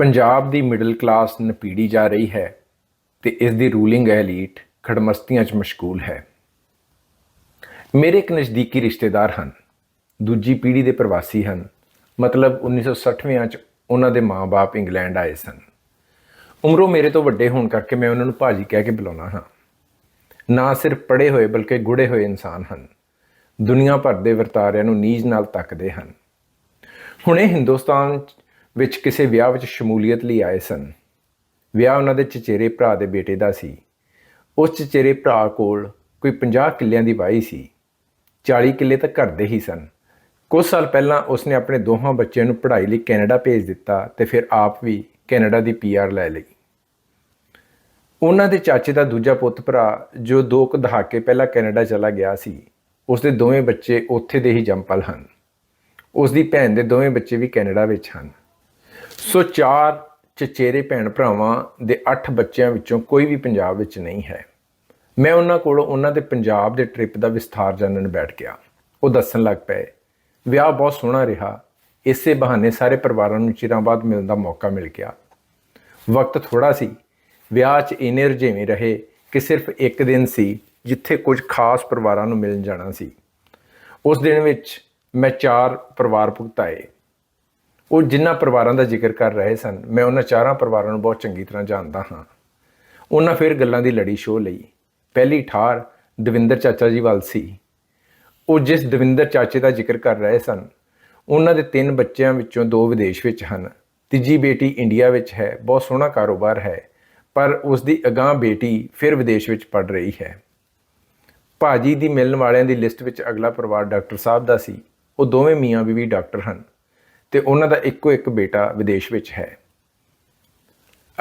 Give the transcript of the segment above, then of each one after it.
ਪੰਜਾਬ ਦੀ middle class ਨਪੀੜੀ ਜਾ ਰਹੀ ਹੈ ਤੇ ਇਸ ਦੀ ਰੂਲਿੰਗ ਐਲੀਟ ਖੜਮਸਤੀਆਂ 'ਚ ਮਸ਼ਗੂਲ ਹੈ। ਮੇਰੇ ਇੱਕ ਨਜ਼ਦੀਕੀ ਰਿਸ਼ਤੇਦਾਰ ਹਨ, ਦੂਜੀ ਪੀੜ੍ਹੀ ਦੇ ਪ੍ਰਵਾਸੀ ਹਨ, ਮਤਲਬ 1960ਵਿਆਂ 'ਚ ਉਹਨਾਂ ਦੇ ਮਾਪੇ ਇੰਗਲੈਂਡ ਆਏ ਸਨ। ਉਮਰੋਂ ਮੇਰੇ ਤੋਂ ਵੱਡੇ ਹੋਣ ਕਰਕੇ ਮੈਂ ਉਹਨਾਂ ਨੂੰ ਭਾਜੀ ਕਹਿ ਕੇ ਬੁਲਾਉਣਾ ਹਾਂ। ਨਾ ਸਿਰਫ ਪੜ੍ਹੇ ਹੋਏ ਬਲਕਿ ਗੁੜੇ ਹੋਏ ਇਨਸਾਨ ਹਨ। ਦੁਨੀਆ ਭਰ ਦੇ ਵਰਤਾਰਿਆਂ ਨੂੰ ਨੀਜ ਨਾਲ ਤੱਕਦੇ ਹਨ। ਹੁਣੇ ਹਿੰਦੁਸਤਾਨ ਵਿੱਚ ਕਿਸੇ ਵਿਆਹ ਵਿੱਚ ਸ਼ਮੂਲੀਅਤ ਲਈ ਆਏ ਸਨ। ਵਿਆਹ ਉਹਨਾਂ ਦੇ ਚਚੇਰੇ ਭਰਾ ਦੇ ਬੇਟੇ ਦਾ ਸੀ। ਉਸ ਚਚੇਰੇ ਭਰਾ ਕੋਲ ਕੋਈ 50 ਕਿੱਲਿਆਂ ਦੀ ਵਾਹੀ ਸੀ। 40 ਕਿੱਲੇ ਤਾਂ ਘਰ ਦੇ ਹੀ ਸਨ। ਕੁਝ ਸਾਲ ਪਹਿਲਾਂ ਉਸਨੇ ਆਪਣੇ ਦੋਹਾਂ ਬੱਚਿਆਂ ਨੂੰ ਪੜ੍ਹਾਈ ਲਈ ਕੈਨੇਡਾ ਭੇਜ ਦਿੱਤਾ ਤੇ ਫਿਰ ਆਪ ਵੀ ਕੈਨੇਡਾ ਦੀ ਪੀਆਰ ਲੈ ਲਈ। ਉਹਨਾਂ ਦੇ ਚਾਚੇ ਦਾ ਦੂਜਾ ਪੁੱਤ ਭਰਾ ਜੋ ਦੋ ਕੁ ਦਹਾਕੇ ਪਹਿਲਾਂ ਕੈਨੇਡਾ ਚਲਾ ਗਿਆ ਸੀ ਉਸਦੇ ਦੋਵੇਂ ਬੱਚੇ ਉੱਥੇ ਦੇ ਹੀ ਜੰਪਲ ਹਨ। ਉਸ ਦੀ ਭੈਣ ਦੇ ਦੋਵੇਂ ਬੱਚੇ ਵੀ ਕੈਨੇਡਾ ਵਿੱਚ ਹਨ। ਸੋ ਚਾਰ ਚਚੇਰੇ ਭੈਣ ਭਰਾਵਾਂ ਦੇ 8 ਬੱਚਿਆਂ ਵਿੱਚੋਂ ਕੋਈ ਵੀ ਪੰਜਾਬ ਵਿੱਚ ਨਹੀਂ ਹੈ। ਮੈਂ ਉਹਨਾਂ ਕੋਲੋਂ ਉਹਨਾਂ ਦੇ ਪੰਜਾਬ ਦੇ ਟ੍ਰਿਪ ਦਾ ਵਿਸਥਾਰ ਜਾਣਨ ਬੈਠ ਗਿਆ। ਉਹ ਦੱਸਣ ਲੱਗ ਪਏ, ਵਿਆਹ ਬਹੁਤ ਸੋਹਣਾ ਰਿਹਾ। ਇਸੇ ਬਹਾਨੇ ਸਾਰੇ ਪਰਿਵਾਰਾਂ ਨੂੰ ਚਿਰਾਂ ਬਾਅਦ ਮਿਲਣ ਦਾ ਮੌਕਾ ਮਿਲ ਗਿਆ। ਵਕਤ ਥੋੜਾ ਸੀ। ਵਿਆਹ 'ਚ ਇੰਨੇ ਰੁਝੇਵੇਂ ਰਹੇ ਕਿ ਸਿਰਫ ਇੱਕ ਦਿਨ ਸੀ ਜਿੱਥੇ ਕੁਝ ਖਾਸ ਪਰਿਵਾਰਾਂ ਨੂੰ ਮਿਲਣ ਜਾਣਾ ਸੀ। ਉਸ ਦਿਨ ਵਿੱਚ ਮੈਂ ਚਾਰ ਪਰਿਵਾਰ ਭੁਗਤਾਏ। ਉਹ ਜਿਨ੍ਹਾਂ ਪਰਿਵਾਰਾਂ ਦਾ ਜ਼ਿਕਰ ਕਰ ਰਹੇ ਸਨ, ਮੈਂ ਉਹਨਾਂ ਚਾਰਾਂ ਪਰਿਵਾਰਾਂ ਨੂੰ ਬਹੁਤ ਚੰਗੀ ਤਰ੍ਹਾਂ ਜਾਣਦਾ ਹਾਂ। ਉਹਨਾਂ ਫਿਰ ਗੱਲਾਂ ਦੀ ਲੜੀ ਸ਼ੋਅ ਲਈ। ਪਹਿਲੀ ਠਾਰ ਦਵਿੰਦਰ ਚਾਚਾ ਜੀ ਵੱਲ ਸੀ। ਉਹ ਜਿਸ ਦਵਿੰਦਰ ਚਾਚੇ ਦਾ ਜ਼ਿਕਰ ਕਰ ਰਹੇ ਸਨ, ਉਹਨਾਂ ਦੇ ਤਿੰਨ ਬੱਚਿਆਂ ਵਿੱਚੋਂ ਦੋ ਵਿਦੇਸ਼ ਵਿੱਚ ਹਨ। ਤੀਜੀ ਬੇਟੀ ਇੰਡੀਆ ਵਿੱਚ ਹੈ, ਬਹੁਤ ਸੋਹਣਾ ਕਾਰੋਬਾਰ ਹੈ, ਪਰ ਉਸ ਦੀ ਅਗਾਹ ਬੇਟੀ ਫਿਰ ਵਿਦੇਸ਼ ਵਿੱਚ ਪੜ ਰਹੀ ਹੈ। ਭਾਜੀ ਦੀ ਮਿਲਣ ਵਾਲਿਆਂ ਦੀ ਲਿਸਟ ਵਿੱਚ ਅਗਲਾ ਪਰਿਵਾਰ ਡਾਕਟਰ ਸਾਹਿਬ ਦਾ ਸੀ। ਉਹ ਦੋਵੇਂ ਮੀਆਂ ਬੀਵੀ ਡਾਕਟਰ ਹਨ। ਤੇ ਉਹਨਾਂ ਦਾ ਇੱਕੋ ਇੱਕ ਬੇਟਾ ਵਿਦੇਸ਼ ਵਿੱਚ ਹੈ।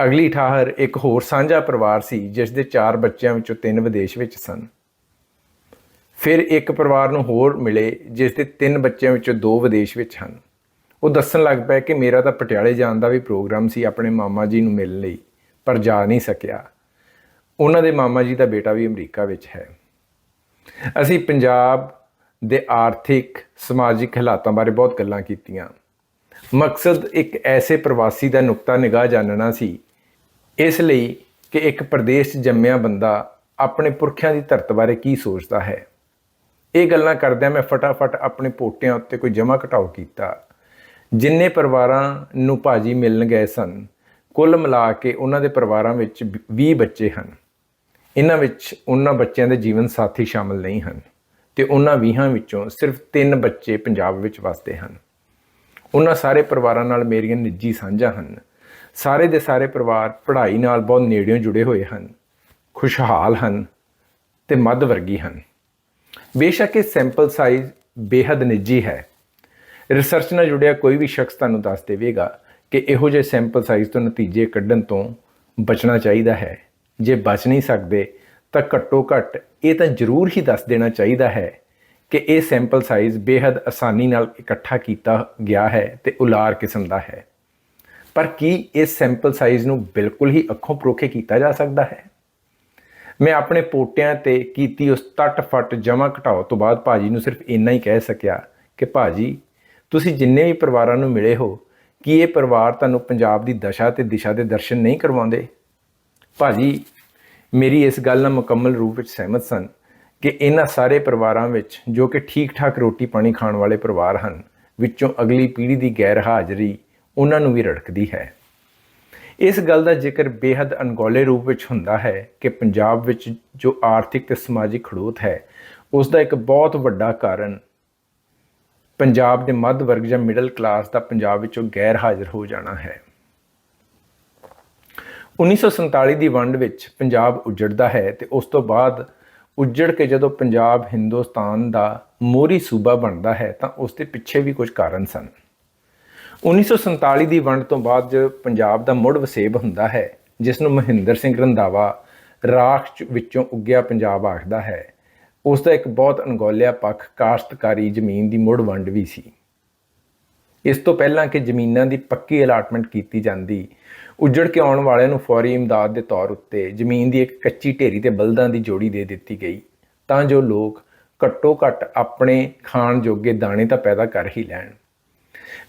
ਅਗਲੀ ਠਾਹਰ ਇੱਕ ਹੋਰ ਸਾਂਝਾ ਪਰਿਵਾਰ ਸੀ, ਜਿਸ ਦੇ ਚਾਰ ਬੱਚਿਆਂ ਵਿੱਚੋਂ ਤਿੰਨ ਵਿਦੇਸ਼ ਵਿੱਚ ਸਨ। ਫਿਰ ਇੱਕ ਪਰਿਵਾਰ ਨੂੰ ਹੋਰ ਮਿਲੇ, ਜਿਸ ਦੇ ਤਿੰਨ ਬੱਚਿਆਂ ਵਿੱਚੋਂ ਦੋ ਵਿਦੇਸ਼ ਵਿੱਚ ਹਨ। ਉਹ ਦੱਸਣ ਲੱਗ ਪਏ ਕਿ ਮੇਰਾ ਤਾਂ ਪਟਿਆਲੇ ਜਾਣ ਦਾ ਵੀ ਪ੍ਰੋਗਰਾਮ ਸੀ ਆਪਣੇ ਮਾਮਾ ਜੀ ਨੂੰ ਮਿਲਣ ਲਈ, ਪਰ ਜਾ ਨਹੀਂ ਸਕਿਆ। ਉਹਨਾਂ ਦੇ ਮਾਮਾ ਜੀ ਦਾ ਬੇਟਾ ਵੀ ਅਮਰੀਕਾ ਵਿੱਚ ਹੈ। ਅਸੀਂ ਪੰਜਾਬ ਦੇ ਆਰਥਿਕ, ਸਮਾਜਿਕ ਹਾਲਾਤਾਂ ਬਾਰੇ ਬਹੁਤ ਗੱਲਾਂ ਕੀਤੀਆਂ। ਮਕਸਦ ਇੱਕ ਐਸੇ ਪ੍ਰਵਾਸੀ ਦਾ ਨੁਕਤਾ ਨਿਗਾਹ ਜਾਣਨਾ ਸੀ। ਇਸ ਲਈ ਕਿ ਇੱਕ ਪ੍ਰਦੇਸ਼ 'ਚ ਜੰਮਿਆ ਬੰਦਾ ਆਪਣੇ ਪੁਰਖਿਆਂ ਦੀ ਧਰਤ ਬਾਰੇ ਕੀ ਸੋਚਦਾ ਹੈ। ਇਹ ਗੱਲਾਂ ਕਰਦਿਆਂ ਮੈਂ ਫਟਾਫਟ ਆਪਣੇ ਪੋਟਿਆਂ ਉੱਤੇ ਕੋਈ ਜਮਾ ਘਟਾਓ ਕੀਤਾ। ਜਿੰਨੇ ਪਰਿਵਾਰਾਂ ਨੂੰ ਭਾਜੀ ਮਿਲਣ ਗਏ ਸਨ, ਕੁੱਲ ਮਿਲਾ ਕੇ ਉਹਨਾਂ ਦੇ ਪਰਿਵਾਰਾਂ ਵਿੱਚ 20 ਬੱਚੇ ਹਨ। ਇਹਨਾਂ ਵਿੱਚ ਉਹਨਾਂ ਬੱਚਿਆਂ ਦੇ ਜੀਵਨ ਸਾਥੀ ਸ਼ਾਮਲ ਨਹੀਂ ਹਨ ਤੇ ਉਹਨਾਂ 20 ਵਿੱਚੋਂ ਸਿਰਫ 3 ਬੱਚੇ ਪੰਜਾਬ ਵਿੱਚ ਵਸਦੇ ਹਨ। ਉਹਨਾਂ ਸਾਰੇ ਪਰਿਵਾਰਾਂ ਨਾਲ ਮੇਰੀਆਂ ਨਿੱਜੀ ਸਾਂਝਾਂ ਹਨ। ਸਾਰੇ ਦੇ ਸਾਰੇ ਪਰਿਵਾਰ ਪੜ੍ਹਾਈ ਨਾਲ ਬਹੁਤ ਨੇੜਿਓਂ ਜੁੜੇ ਹੋਏ ਹਨ। ਖੁਸ਼ਹਾਲ ਹਨ ਤੇ ਮੱਧ ਵਰਗੀ ਹਨ। ਬੇਸ਼ੱਕ ਇਹ ਸੈਂਪਲ ਸਾਈਜ਼ ਬੇहद ਨਿੱਜੀ ਹੈ। ਰਿਸਰਚ ਨਾਲ ਜੁੜਿਆ ਕੋਈ ਵੀ ਸ਼ਖਸ ਤੁਹਾਨੂੰ ਦੱਸ ਦੇਵੇਗਾ ਕਿ ਇਹੋ ਜਿਹੇ ਸੈਂਪਲ ਸਾਈਜ਼ ਤੋਂ ਨਤੀਜੇ ਕੱਢਣ ਤੋਂ ਬਚਣਾ ਚਾਹੀਦਾ ਹੈ। ਜੇ ਬਚ ਨਹੀਂ ਸਕਦੇ ਤਾਂ ਘੱਟੋ ਘੱਟ ਇਹ ਤਾਂ ਜ਼ਰੂਰ ਹੀ ਦੱਸ ਦੇਣਾ ਚਾਹੀਦਾ ਹੈ ਕਿ ਇਹ ਸੈਂਪਲ ਸਾਈਜ਼ ਬੇहद ਆਸਾਨੀ ਨਾਲ ਇਕੱਠਾ ਕੀਤਾ ਗਿਆ ਹੈ ਤੇ ਉਲਾਰ ਕਿਸਮ ਦਾ ਹੈ। ਪਰ ਕੀ ਇਸ ਸੈਂਪਲ ਸਾਈਜ਼ ਨੂੰ ਬਿਲਕੁਲ ਹੀ ਅੱਖੋਂ ਪਰੋਖੇ ਕੀਤਾ ਜਾ ਸਕਦਾ ਹੈ? ਮੈਂ ਆਪਣੇ ਪੋਟਿਆਂ ਤੇ ਕੀਤੀ ਉਸ ਤਟ ਫਟ ਜਮਾ ਘਟਾਓ ਤੋਂ ਬਾਅਦ ਭਾਜੀ ਨੂੰ ਸਿਰਫ ਇੰਨਾ ਹੀ ਕਹਿ ਸਕਿਆ ਕਿ, ਭਾਜੀ, ਤੁਸੀਂ ਜਿੰਨੇ ਵੀ ਪਰਿਵਾਰਾਂ ਨੂੰ ਮਿਲੇ ਹੋ, ਕੀ ਇਹ ਪਰਿਵਾਰ ਤੁਹਾਨੂੰ ਪੰਜਾਬ ਦੀ ਦਸ਼ਾ ਤੇ ਦਿਸ਼ਾ ਦੇ ਦਰਸ਼ਨ ਨਹੀਂ ਕਰਵਾਉਂਦੇ? ਭਾਜੀ, ਮੇਰੀ ਇਸ ਗੱਲ ਨਾਲ ਮੁਕੰਮਲ ਰੂਪ ਵਿੱਚ ਸਹਿਮਤ ਸਨ ਕਿ ਇਹਨਾਂ ਸਾਰੇ ਪਰਿਵਾਰਾਂ ਵਿੱਚ ਜੋ ਕਿ ਠੀਕ-ਠਾਕ ਰੋਟੀ ਪਾਣੀ ਖਾਣ ਵਾਲੇ ਪਰਿਵਾਰ ਹਨ, ਵਿੱਚੋਂ ਅਗਲੀ ਪੀੜ੍ਹੀ ਦੀ ਗੈਰ ਹਾਜ਼ਰੀ ਉਹਨਾਂ ਨੂੰ ਵੀ ਰੜਕਦੀ ਹੈ। ਇਸ ਗੱਲ ਦਾ ਜ਼ਿਕਰ ਬੇहद ਅਣਗੌਲੇ ਰੂਪ ਵਿੱਚ ਹੁੰਦਾ ਹੈ ਕਿ ਪੰਜਾਬ ਵਿੱਚ ਜੋ ਆਰਥਿਕ ਤੇ ਸਮਾਜਿਕ ਖੜੋਤ ਹੈ, ਉਸ ਦਾ ਇੱਕ ਬਹੁਤ ਵੱਡਾ ਕਾਰਨ ਪੰਜਾਬ ਦੇ ਮੱਧ ਵਰਗ ਜਾਂ ਮਿਡਲ ਕਲਾਸ ਦਾ ਪੰਜਾਬ ਵਿੱਚੋਂ ਗੈਰ ਹਾਜ਼ਰ ਹੋ ਜਾਣਾ ਹੈ। 1947 ਦੀ ਵੰਡ ਵਿੱਚ ਪੰਜਾਬ ਉਜੜਦਾ ਹੈ ਤੇ ਉਸ ਤੋਂ ਬਾਅਦ ਉੱਜੜ ਕੇ ਜਦੋਂ ਪੰਜਾਬ ਹਿੰਦੁਸਤਾਨ ਦਾ ਮੋਰੀ ਸੂਬਾ ਬਣਦਾ ਹੈ ਤਾਂ ਉਸ ਦੇ ਪਿੱਛੇ ਵੀ ਕੁਝ ਕਾਰਨ ਸਨ। 1947 ਦੀ ਵੰਡ ਤੋਂ ਬਾਅਦ ਜੋ ਪੰਜਾਬ ਦਾ ਮੁੜ ਵਸੇਬ ਹੁੰਦਾ ਹੈ ਜਿਸ ਨੂੰ ਮਹਿੰਦਰ ਸਿੰਘ ਰੰਧਾਵਾ ਰਾਖ ਵਿੱਚੋਂ ਉੱਗਿਆ ਪੰਜਾਬ ਆਖਦਾ ਹੈ। ਉਸ ਦਾ ਇੱਕ ਬਹੁਤ ਅਣਗੌਲਿਆ ਪੱਖ ਕਾਸ਼ਤਕਾਰੀ ਜ਼ਮੀਨ ਦੀ ਮੁੜ ਵੰਡ ਵੀ ਸੀ। ਇਸ ਤੋਂ ਪਹਿਲਾਂ ਕਿ ਜ਼ਮੀਨਾਂ ਦੀ ਪੱਕੀ ਅਲਾਟਮੈਂਟ ਕੀਤੀ ਜਾਂਦੀ ਉੱਜੜ ਕੇ ਆਉਣ ਵਾਲਿਆਂ ਨੂੰ ਫੌਰੀ ਇਮਦਾਦ ਦੇ ਤੌਰ ਉੱਤੇ ਜ਼ਮੀਨ ਦੀ ਇੱਕ ਕੱਚੀ ਢੇਰੀ ਤੇ ਬਲਦਾਂ ਦੀ ਜੋੜੀ ਦੇ ਦਿੱਤੀ ਗਈ। ਤਾਂ ਜੋ ਲੋਕ ਘੱਟੋ ਘੱਟ ਆਪਣੇ ਖਾਣ ਜੋਗੇ ਦਾਣੇ ਤਾਂ ਪੈਦਾ ਕਰ ਹੀ ਲੈਣ।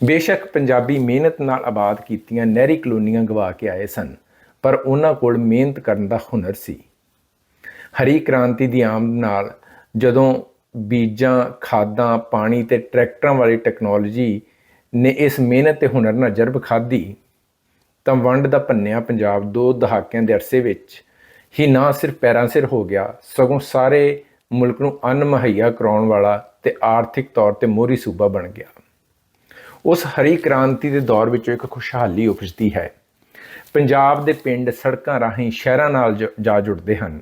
ਬੇਸ਼ੱਕ ਪੰਜਾਬੀ ਮਿਹਨਤ ਨਾਲ ਆਬਾਦ ਕੀਤੀਆਂ ਨਹਿਰੀ ਕਲੋਨੀਆਂ ਗਵਾ ਕੇ ਆਏ ਸਨ, ਪਰ ਉਹਨਾਂ ਕੋਲ ਮਿਹਨਤ ਕਰਨ ਦਾ ਹੁਨਰ ਸੀ। ਹਰੀ ਕ੍ਰਾਂਤੀ ਦੀ ਆਮਦ ਨਾਲ ਜਦੋਂ ਬੀਜਾਂ, ਖਾਦਾਂ, ਪਾਣੀ ਤੇ ਟਰੈਕਟਰਾਂ ਵਾਲੀ ਟੈਕਨੋਲੋਜੀ ਨੇ ਇਸ ਮਿਹਨਤ ਤੇ ਹੁਨਰ ਨਾਲ ਜਰਬ ਖਾਧੀ ਤਾਂ ਵੰਡ ਦਾ ਭੰਨਿਆ ਪੰਜਾਬ ਦੋ ਦਹਾਕਿਆਂ ਦੇ ਅਰਸੇ ਵਿੱਚ ਹੀ ਨਾ ਸਿਰਫ ਪੈਰਾਂ ਸਿਰ ਹੋ ਗਿਆ, ਸਗੋਂ ਸਾਰੇ ਮੁਲਕ ਨੂੰ ਅੰਨ ਮੁਹੱਈਆ ਕਰਾਉਣ ਵਾਲਾ ਤੇ ਆਰਥਿਕ ਤੌਰ ਤੇ ਮੋਹਰੀ ਸੂਬਾ ਬਣ ਗਿਆ। ਉਸ ਹਰੀ ਕ੍ਰਾਂਤੀ ਦੇ ਦੌਰ ਵਿੱਚੋਂ ਇੱਕ ਖੁਸ਼ਹਾਲੀ ਉਪਜਦੀ ਹੈ। ਪੰਜਾਬ ਦੇ ਪਿੰਡ ਸੜਕਾਂ ਰਾਹੀਂ ਸ਼ਹਿਰਾਂ ਨਾਲ ਜ- ਜਾ ਜੁੜਦੇ ਹਨ।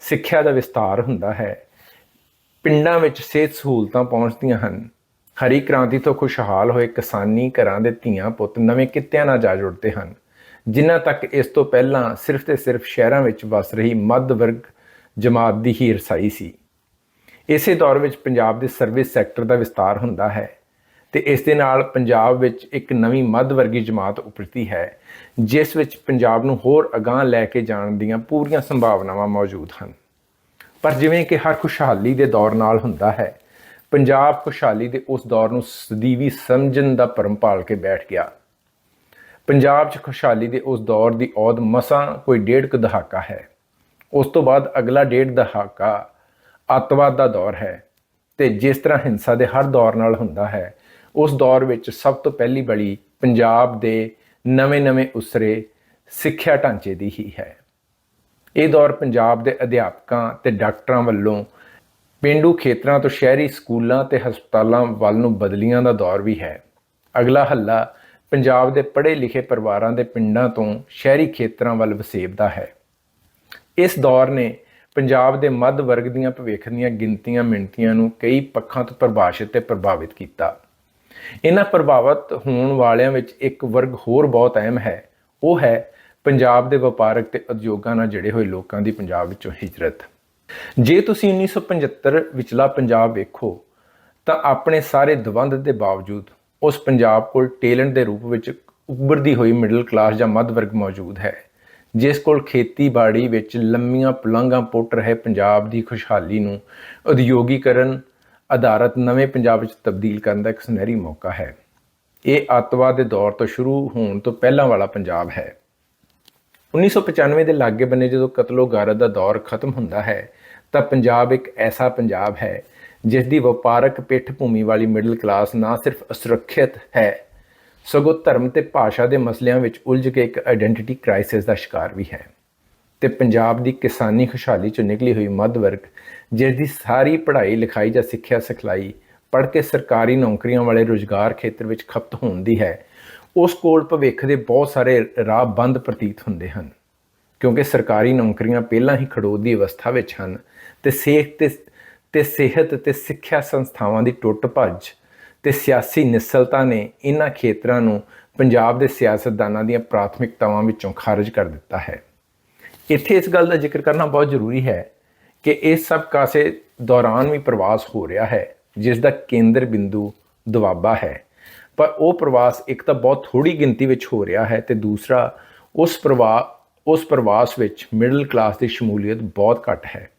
ਸਿੱਖਿਆ ਦਾ ਵਿਸਤਾਰ ਹੁੰਦਾ ਹੈ। ਪਿੰਡਾਂ ਵਿੱਚ ਸਿਹਤ ਸਹੂਲਤਾਂ ਪਹੁੰਚਦੀਆਂ ਹਨ। ਹਰੀ ਕ੍ਰਾਂਤੀ ਤੋਂ ਖੁਸ਼ਹਾਲ ਹੋਏ ਕਿਸਾਨੀ ਘਰਾਂ ਦੇ ਧੀਆਂ ਪੁੱਤ ਨਵੇਂ ਕਿੱਤਿਆਂ ਨਾਲ ਜਾ ਜੁੜਦੇ ਹਨ, ਜਿਨ੍ਹਾਂ ਤੱਕ ਇਸ ਤੋਂ ਪਹਿਲਾਂ ਸਿਰਫ ਤੇ ਸਿਰਫ ਸ਼ਹਿਰਾਂ ਵਿੱਚ ਵਸ ਰਹੀ ਮੱਧ ਵਰਗ ਜਮਾਤ ਦੀ ਹੀ ਰਸਾਈ ਸੀ। ਇਸੇ ਦੌਰ ਵਿੱਚ ਪੰਜਾਬ ਦੇ ਸਰਵਿਸ ਸੈਕਟਰ ਦਾ ਵਿਸਤਾਰ ਹੁੰਦਾ ਹੈ ਤੇ ਇਸ ਦੇ ਨਾਲ ਪੰਜਾਬ ਵਿੱਚ ਇੱਕ ਨਵੀਂ ਮੱਧ ਵਰਗੀ ਜਮਾਤ ਉਪਰਤੀ ਹੈ, ਜਿਸ ਵਿੱਚ ਪੰਜਾਬ ਨੂੰ ਹੋਰ ਅਗਾਂਹ ਲੈ ਕੇ ਜਾਣ ਦੀਆਂ ਪੂਰੀਆਂ ਸੰਭਾਵਨਾਵਾਂ ਮੌਜੂਦ ਹਨ। ਪਰ ਜਿਵੇਂ ਕਿ ਹਰ ਖੁਸ਼ਹਾਲੀ ਦੇ ਦੌਰ ਨਾਲ ਹੁੰਦਾ ਹੈ ਪੰਜਾਬ ਖੁਸ਼ਹਾਲੀ ਦੇ ਉਸ ਦੌਰ ਨੂੰ ਸਦੀਵੀ ਸਮਝਣ ਦਾ ਪਰਮ ਪਾਲ ਕੇ ਬੈਠ ਗਿਆ। ਪੰਜਾਬ 'ਚ ਖੁਸ਼ਹਾਲੀ ਦੇ ਉਸ ਦੌਰ ਦੀ ਔਦ ਮਸਾਂ ਕੋਈ ਡੇਢ ਕੁ ਦਹਾਕਾ ਹੈ। ਉਸ ਤੋਂ ਬਾਅਦ ਅਗਲਾ ਡੇਢ ਦਹਾਕਾ ਅੱਤਵਾਦ ਦਾ ਦੌਰ ਹੈ ਤੇ ਜਿਸ ਤਰ੍ਹਾਂ ਹਿੰਸਾ ਦੇ ਹਰ ਦੌਰ ਨਾਲ ਹੁੰਦਾ ਹੈ, ਉਸ ਦੌਰ ਵਿੱਚ ਸਭ ਤੋਂ ਪਹਿਲੀ ਬੜੀ ਪੰਜਾਬ ਦੇ ਨਵੇਂ-ਨਵੇਂ ਉਸਰੇ ਸਿੱਖਿਆ ਢਾਂਚੇ ਦੀ ਹੀ ਹੈ। ਇਹ ਦੌਰ ਪੰਜਾਬ ਦੇ ਅਧਿਆਪਕਾਂ ਤੇ ਡਾਕਟਰਾਂ ਵੱਲੋਂ ਪਿੰਡੂ ਖੇਤਰਾਂ ਤੋਂ ਸ਼ਹਿਰੀ ਸਕੂਲਾਂ ਤੇ ਹਸਪਤਾਲਾਂ ਵੱਲ ਨੂੰ ਬਦਲੀਆਂ ਦਾ ਦੌਰ ਵੀ ਹੈ। ਅਗਲਾ ਹੱਲਾ ਪੰਜਾਬ ਦੇ ਪੜ੍ਹੇ ਲਿਖੇ ਪਰਿਵਾਰਾਂ ਦੇ ਪਿੰਡਾਂ ਤੋਂ ਸ਼ਹਿਰੀ ਖੇਤਰਾਂ ਵੱਲ ਵਸੇਬਦਾ ਹੈ। ਇਸ ਦੌਰ ਨੇ ਪੰਜਾਬ ਦੇ ਮੱਧ ਵਰਗ ਦੀਆਂ ਭਵਿੱਖ ਦੀਆਂ ਗਿਣਤੀਆਂ ਮਿਣਤੀਆਂ ਨੂੰ ਕਈ ਪੱਖਾਂ ਤੋਂ ਪਰਿਭਾਸ਼ਿਤ ਤੇ ਪ੍ਰਭਾਵਿਤ ਕੀਤਾ। ਇਹਨਾਂ ਪ੍ਰਭਾਵਿਤ ਹੋਣ ਵਾਲਿਆਂ ਵਿੱਚ ਇੱਕ ਵਰਗ ਹੋਰ ਬਹੁਤ ਅਹਿਮ ਹੈ। ਉਹ ਹੈ ਪੰਜਾਬ ਦੇ ਵਪਾਰਕ ਤੇ ਉਦਯੋਗਾਂ ਨਾਲ ਜੁੜੇ ਹੋਏ ਲੋਕਾਂ ਦੀ ਪੰਜਾਬ ਵਿੱਚੋਂ ਹਿਜਰਤ। ਜੇ ਤੁਸੀਂ 1975 ਵਿਚਲਾ ਪੰਜਾਬ ਵੇਖੋ, ਤਾਂ ਆਪਣੇ ਸਾਰੇ ਦਵੰਦ ਦੇ ਬਾਵਜੂਦ ਉਸ ਪੰਜਾਬ ਕੋਲ ਟੈਲੈਂਟ ਦੇ ਰੂਪ ਵਿੱਚ ਉੱਭਰਦੀ ਹੋਈ ਮਿਡਲ ਕਲਾਸ ਜਾਂ ਮੱਧ ਵਰਗ ਮੌਜੂਦ ਹੈ, ਜਿਸ ਕੋਲ ਖੇਤੀਬਾੜੀ ਵਿੱਚ ਲੰਮੀਆਂ ਪੁਲਾਂਘਾਂ ਪੁੱਟ ਰਹੇ ਪੰਜਾਬ ਦੀ ਖੁਸ਼ਹਾਲੀ ਨੂੰ ਉਦਯੋਗੀਕਰਨ ਆਧਾਰਤ ਨਵੇਂ ਪੰਜਾਬ ਵਿੱਚ ਤਬਦੀਲ ਕਰਨ ਦਾ ਇੱਕ ਸੁਨਹਿਰੀ ਮੌਕਾ ਹੈ। ਇਹ ਅੱਤਵਾਦ ਦੇ ਦੌਰ ਤੋਂ ਸ਼ੁਰੂ ਹੋਣ ਤੋਂ ਪਹਿਲਾਂ ਵਾਲਾ ਪੰਜਾਬ ਹੈ। 1995 ਦੇ ਲਾਗੇ ਬੰਨੇ ਜਦੋਂ ਕਤਲੋ ਗਾਰਤ ਦਾ ਦੌਰ ਖਤਮ ਹੁੰਦਾ ਹੈ, ਤਾਂ ਪੰਜਾਬ ਇੱਕ ਐਸਾ ਪੰਜਾਬ ਹੈ ਜਿਸ ਦੀ ਵਪਾਰਕ ਪਿੱਠ ਭੂਮੀ ਵਾਲੀ ਮਿਡਲ ਕਲਾਸ ਨਾ ਸਿਰਫ ਅਸੁਰੱਖਿਅਤ ਹੈ, ਸਗੋਂ ਧਰਮ ਤੇ ਭਾਸ਼ਾ ਦੇ ਮਸਲਿਆਂ ਵਿੱਚ ਉਲਝ ਕੇ ਇੱਕ ਆਇਡੈਂਟੀਟੀ ਕ੍ਰਾਈਸਿਸ ਦਾ ਸ਼ਿਕਾਰ ਵੀ ਹੈ। ਤੇ ਪੰਜਾਬ ਦੀ ਕਿਸਾਨੀ ਖੁਸ਼ਹਾਲੀ ਚੋਂ ਨਿਕਲੀ ਹੋਈ ਮੱਧ ਵਰਗ ਜਿਸ ਦੀ ਸਾਰੀ ਪੜ੍ਹਾਈ, ਲਿਖਾਈ ਜਾਂ ਸਿੱਖਿਆ ਸਿਖਲਾਈ ਪੜ੍ਹ ਕੇ ਸਰਕਾਰੀ ਨੌਕਰੀਆਂ ਵਾਲੇ ਰੁਜ਼ਗਾਰ ਖੇਤਰ ਵਿੱਚ ਖਪਤ ਹੋਣ ਦੀ ਹੈ ਉਸ ਕੋਲ ਭਵਿੱਖ ਦੇ ਬਹੁਤ ਸਾਰੇ ਰਾਹ ਬੰਦ ਪ੍ਰਤੀਤ ਹੁੰਦੇ ਹਨ, ਕਿਉਂਕਿ ਸਰਕਾਰੀ ਨੌਕਰੀਆਂ ਪਹਿਲਾਂ ਹੀ ਖੜੋਤ ਦੀ ਅਵਸਥਾ ਵਿੱਚ ਹਨ ਤੇ ਸਿਹਤ ਤੇ ਤੇ ਸਿਹਤ ਤੇ ਸਿੱਖਿਆ ਸੰਸਥਾਵਾਂ ਦੀ ਟੁੱਟ ਭੱਜ ਤੇ ਸਿਆਸੀ ਨਿਸਲਤਾ ਨੇ ਇਹਨਾਂ ਖੇਤਰਾਂ ਨੂੰ ਪੰਜਾਬ ਦੇ ਸਿਆਸਤਦਾਨਾਂ ਦੀਆਂ ਪ੍ਰਾਥਮਿਕਤਾਵਾਂ ਵਿੱਚੋਂ ਖਾਰਜ ਕਰ ਦਿੱਤਾ ਹੈ। ਇੱਥੇ ਇਸ ਗੱਲ ਦਾ ਜ਼ਿਕਰ ਕਰਨਾ ਬਹੁਤ ਜ਼ਰੂਰੀ ਹੈ ਕਿ ਇਹ ਸਭ ਕਾਸੇ ਦੌਰਾਨ ਵੀ ਪ੍ਰਵਾਸ ਹੋ ਰਿਹਾ ਹੈ, ਜਿਸ ਦਾ ਕੇਂਦਰ ਬਿੰਦੂ ਦੁਆਬਾ ਹੈ। ਪਰ ਉਹ ਪ੍ਰਵਾਸ ਇੱਕ ਤਾਂ ਬਹੁਤ ਥੋੜੀ ਗਿਣਤੀ ਵਿੱਚ ਹੋ ਰਿਹਾ ਹੈ ਤੇ ਦੂਸਰਾ, ਉਸ ਪ੍ਰਵਾ, ਉਸ ਪ੍ਰਵਾਸ ਵਿੱਚ ਮਿਡਲ ਕਲਾਸ ਦੀ ਸ਼ਮੂਲੀਅਤ ਬਹੁਤ ਘੱਟ ਹੈ।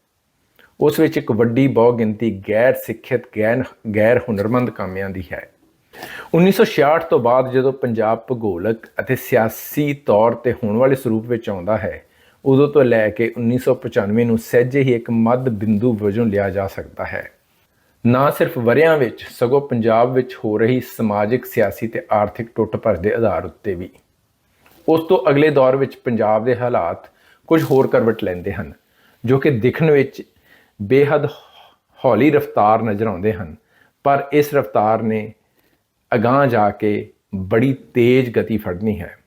ਉਸ ਵਿੱਚ ਇੱਕ ਵੱਡੀ ਬਹੁ ਗਿਣਤੀ ਗੈਰ ਸਿੱਖਿਅਤ ਗੈਰ ਗੈਰ ਹੁਨਰਮੰਦ ਕਾਮਿਆਂ ਦੀ ਹੈ। 1966 ਤੋਂ ਬਾਅਦ ਜਦੋਂ ਪੰਜਾਬ ਭੂਗੋਲਕ ਅਤੇ ਸਿਆਸੀ ਤੌਰ ਤੇ ਹੋਣ ਵਾਲੇ ਸਰੂਪ ਵਿੱਚ ਆਉਂਦਾ ਹੈ, ਉਦੋਂ ਤੋਂ ਲੈ ਕੇ 1995 ਨੂੰ ਸਹਿਜੇ ਹੀ ਇੱਕ ਮੱਧ ਬਿੰਦੂ ਵਜੋਂ ਲਿਆ ਜਾ ਸਕਦਾ ਹੈ। ਨਾ ਸਿਰਫ ਵਰਿਆਂ ਵਿੱਚ, ਸਗੋਂ ਪੰਜਾਬ ਵਿੱਚ ਹੋ ਰਹੀ ਸਮਾਜਿਕ, ਸਿਆਸੀ ਤੇ ਆਰਥਿਕ ਟੁੱਟ ਭੱਜ ਦੇ ਆਧਾਰ ਉੱਤੇ ਵੀ। ਉਸ ਤੋਂ ਅਗਲੇ ਦੌਰ ਵਿੱਚ ਪੰਜਾਬ ਦੇ ਹਾਲਾਤ ਕੁਝ ਹੋਰ ਕਰਵਟ ਲੈਂਦੇ ਹਨ, ਜੋ ਕਿ ਦਿਖਣ ਵਿੱਚ ਬੇਹੱਦ ਹੌਲੀ ਰਫ਼ਤਾਰ ਨਜ਼ਰ ਆਉਂਦੇ ਹਨ, ਪਰ ਇਸ ਰਫ਼ਤਾਰ ਨੇ ਅਗਾਂਹ ਜਾ ਕੇ ਬੜੀ ਤੇਜ਼ ਗਤੀ ਫੜਨੀ ਹੈ।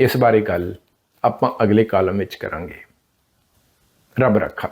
ਇਸ ਬਾਰੇ ਗੱਲ ਆਪਾਂ ਅਗਲੇ ਕਾਲਮ ਵਿੱਚ ਕਰਾਂਗੇ। ਰੱਬ ਰੱਖਾ।